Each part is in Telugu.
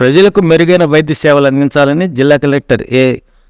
ప్రజలకు మెరుగైన వైద్య సేవలు అందించాలని జిల్లా కలెక్టర్ ఏ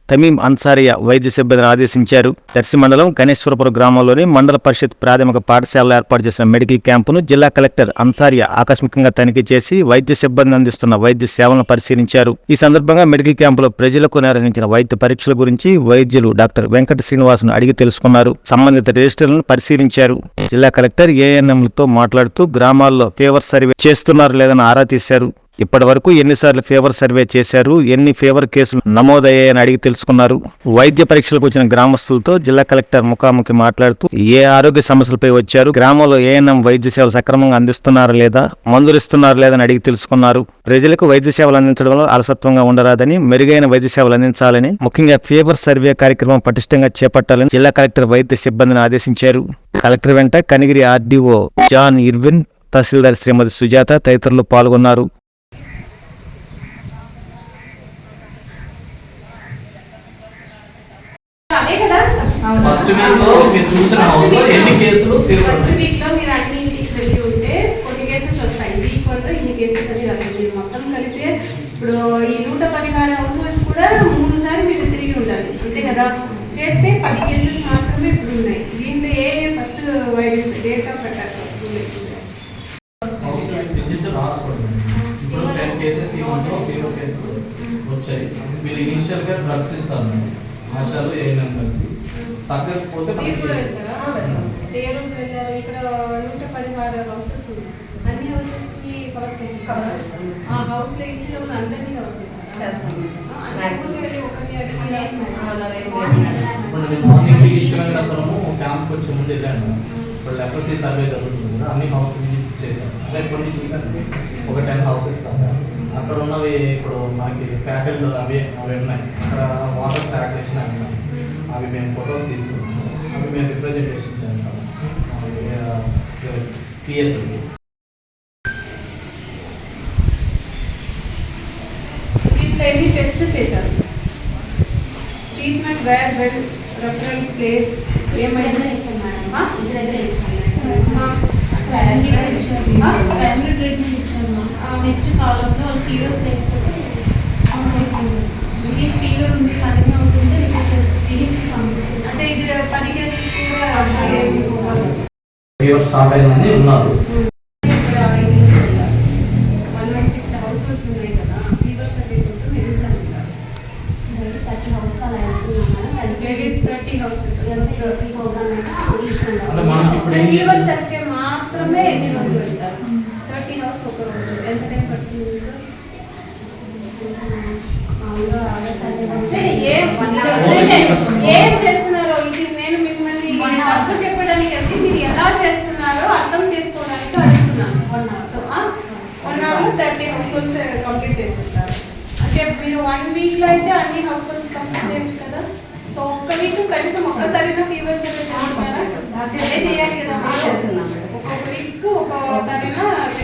తమీం అన్సారియా వైద్య సిబ్బందిని ఆదేశించారు. దర్శి మండలం గణేశ్వరపురం గ్రామంలోని మండల పరిషత్ ప్రాథమిక పాఠశాలలో ఏర్పాటు చేసిన మెడికల్ క్యాంపును జిల్లా కలెక్టర్ అన్సారియా ఆకస్మికంగా తనిఖీ చేసి వైద్య సిబ్బంది అందిస్తున్న వైద్య సేవలను పరిశీలించారు. ఈ సందర్భంగా మెడికల్ క్యాంపులో ప్రజలకు నిర్వహించిన వైద్య పరీక్షల గురించి వైద్యులు డాక్టర్ వెంకట శ్రీనివాసును అడిగి తెలుసుకున్నారు. సంబంధిత రిజిస్టర్లను పరిశీలించారు. జిల్లా కలెక్టర్ ఏఎన్ఎంలతో మాట్లాడుతూ గ్రామాల్లో ఫీవర్ సర్వే చేస్తున్నారు లేదని ఆరా తీశారు. ఇప్పటి వరకు ఎన్నిసార్లు ఫీవర్ సర్వే చేశారు ఎన్ని ఫీవర్ కేసులు నమోదయ్యాయని అడిగి తెలుసుకున్నారు. వైద్య పరీక్షలకు వచ్చిన గ్రామస్తులతో జిల్లా కలెక్టర్ ముఖాముఖి మాట్లాడుతూ ఏ ఆరోగ్య సమస్యలపై వచ్చారు గ్రామంలో ఏఎన్ఎం వైద్య సేవలు సక్రమంగా అందిస్తున్నారా లేదా మందులు ఇస్తున్నారా లేదని అడిగి తెలుసుకున్నారు. ప్రజలకు వైద్య సేవలు అందించడంలో అలసత్వంగా ఉండరాదని మెరుగైన వైద్య సేవలు అందించాలని ముఖ్యంగా ఫీవర్ సర్వే కార్యక్రమం పటిష్టంగా చేపట్టాలని జిల్లా కలెక్టర్ వైద్య సిబ్బందిని ఆదేశించారు. కలెక్టర్ వెంట Kanigiri RDO John Irwin tahsildar Shrimati Sujatha తదితరులు పాల్గొన్నారు అదే కదా ఫస్ట్ వీక్లో మీరు చూసిన హౌస్లో ఎన్ని కేసులు ఫస్ట్ వీక్లో మీరు అన్ని ఇంటికి వెళ్ళి ఉంటే కొన్ని కేసెస్ వస్తాయి. వీక్ వన్లో ఇన్ని కేసెస్ అని అసలు మీరు మొత్తం కలిపి ఇప్పుడు ఈ నూట పదిహారు హౌస్ హోల్డ్స్ కూడా మూడు సార్లు మీరు తిరిగి ఉండాలి. అంతే కదా? చేస్తే పది కేసెస్ మాత్రమే ఇప్పుడు ఉన్నాయి. దీంట్లో ఏ ఫస్ట్ డేటా ప్రకారం వచ్చాయి. మీరు ఇనిషియల్గా డ్రగ్స్ ఇస్తారు. ఆశాలు ఏఎన్ఎం డ్రగ్స్ తగ్గకపోతే మీరు కూడా మనకి వెళ్తారా? ఏ రోజు వెళ్ళారు? ఇక్కడ నూట పదిహారు హౌసెస్ ఉన్నాయి. అన్ని హౌసెస్ని కవర్ చేసేసారా ఆ హౌస్లో ఇంట్లో ఉన్న అందరినీ కవర్ చేశారా క్యాంప్ వచ్చే ముందు వెళ్ళాను. ఇప్పుడు లెఫ్రసీ సర్వే జరుగుతుంది కదా అన్ని హౌస్ విజిట్స్ చేశాను. అలా ఇప్పుడు చూసాను ఒక టెన్ హౌసెస్ దాకా అక్కడ ఉన్నవి ఇప్పుడు మనకి ప్యాకెట్లు అవి అవి ఉన్నాయి. అక్కడ వాటర్ స్టాగ్నేషన్ అవి మేము ఫొటోస్ తీసుకున్నాము అవి మేము రిప్రజెంటేషన్ చేస్తాము పిఎస్కి దీంట్లో ఎన్ని టెస్ట్ చేశారు? Treatment where well referral place ఏమైనా. ఆ? ఫ్యామిలీ ట్రీట్మెంట్ ఇచ్చాము నెక్స్ట్ కాలంలో ఫీవర్స్ లేకపోతే వెళ్తున్నాం లేడీస్ థర్టీ హౌసెస్ అంటే మనకి ఇప్పుడు ఏం ఫీవర్ చేస్తాం? మాత్రమే ఎన్ని రోజులు వెళ్తారు థర్టీ హౌస్ ఒక రోజు. ఎంత టైం పడుతుంది ఏం ఏం చేస్తున్నారో ఇది నేను మిమ్మల్ని తప్పు చెప్పడానికి అంటే మీరు ఎలా చేస్తున్నారో అర్థం చేసుకోవడానికి అడుగుతున్నాను so one hour thirty households complete చేసేస్తారు. అంటే మీరు వన్ వీక్లో అయితే అన్ని హౌస్ హోల్డ్స్ కంప్లీట్ చేయొచ్చు కదా? సో ఒక్క వీక్ కనీసం ఒక్కసారిగా ఫీవర్ సర్వే చేస్తున్నారా? అదే చేయాలి కదా ఒక్కొక్క వీక్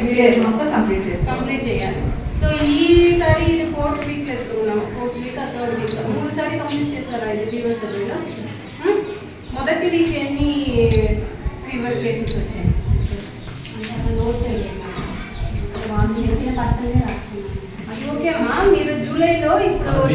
చేయాలి. కంప్లీట్ చేయాలి. సో ఈసారి ఇది ఫోర్త్ వీక్ ఎత్తుకున్నాం. ఫోర్త్ వీక్ థర్డ్ వీక్ మూడు సారి కంప్లీట్ చేశారా ఇది ఫీవర్ సర్వేలో? మొదటి వీక్ ఎన్ని ఫీవర్ కేసెస్ వచ్చాయి చెప్పిన పర్సనే రాస్తున్నాను అది ఓకే అమ్మా మీరు జూలైలో ఇప్పుడు